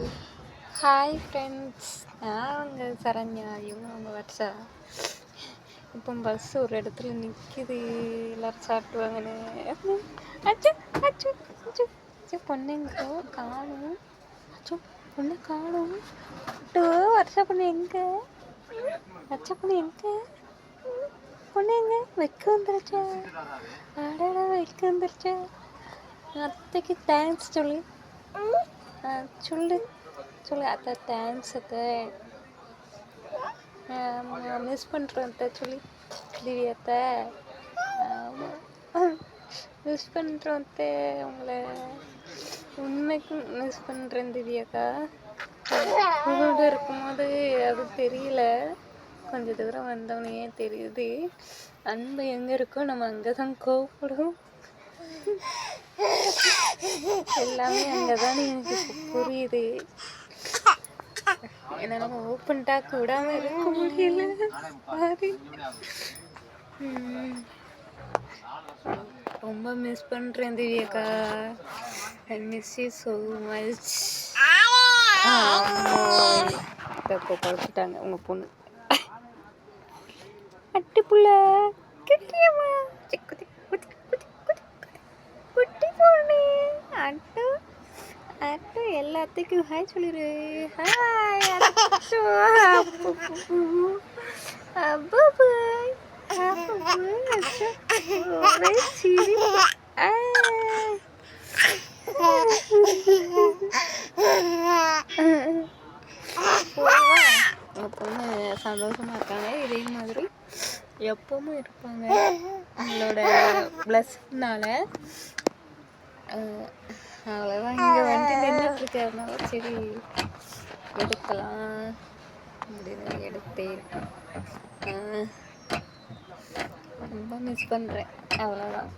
Hi friends நான் உங்கள் சரண்யா. இவங்க அவங்க வர்ஷா. இப்போ பஸ் ஒரு இடத்துல நிற்கிது எல்லோரும் சாப்பிடுவாங்கன்னு. அச்சு அச்சு அச்சு அச்சு பொண்ணுங்கோ காணும். அச்சோ பொண்ணு காணும். டோ வருஷா பொண்ணு எங்கே? அச்சா பொண்ணு எங்கே? பொண்ணு எங்க? வெக்க வந்துருச்சா? அடடா வெக்க வந்துருச்சா? அத்தைக்கு தேங்க்ஸ் சொல்லு. சொல்லு. சொல்லு அத்தை தேங்க்ஸ் அத்தை. மிஸ் பண்ணுறோம் அத்தை சொல்லி. திவ்யா அத்தை. மிஸ் பண்ணுறோம் அத்தை. உங்களை உண்மைக்கும் மிஸ் பண்ணுறேன் திவ்யாக்கா உங்களோட இருக்கும்போது அது தெரியல. கொஞ்ச தூரம் வந்தவனையே தெரியுது. அன்பு எங்கே இருக்கோ நம்ம அங்கே தான் கோவப்படுவோம் எல்லாமே அங்கே தான் எனக்கு புரியுது. என்னால் ஓப்பன் டாக் விடாமல் இருக்க முடியல. ரொம்ப மிஸ் பண்ணுறேன் திவ்யாக்கா. I miss you so much இப்போ படுத்துட்டாங்க உங்கள் பொண்ணு. அட்டி புள்ள அட்டு அட்டு எல்லாத்துக்கும் ஹாய் சொல்லிடு ஹாய் அச்சோ அப்பா பாய் ஒரே சிரி சந்தோஷமாக இருக்காங்க. இதே மாதிரி எப்பவும் இருப்பாங்க. உங்களோட பிளஸ்னால அவ்வளோதான் இங்கே வந்து நின்றுட்டுருக்கிறதுனால சரி எடுக்கலாம். அப்படின்னு எடுத்தேன் ரொம்ப மிஸ் பண்ணுறேன் அவ்வளோதான்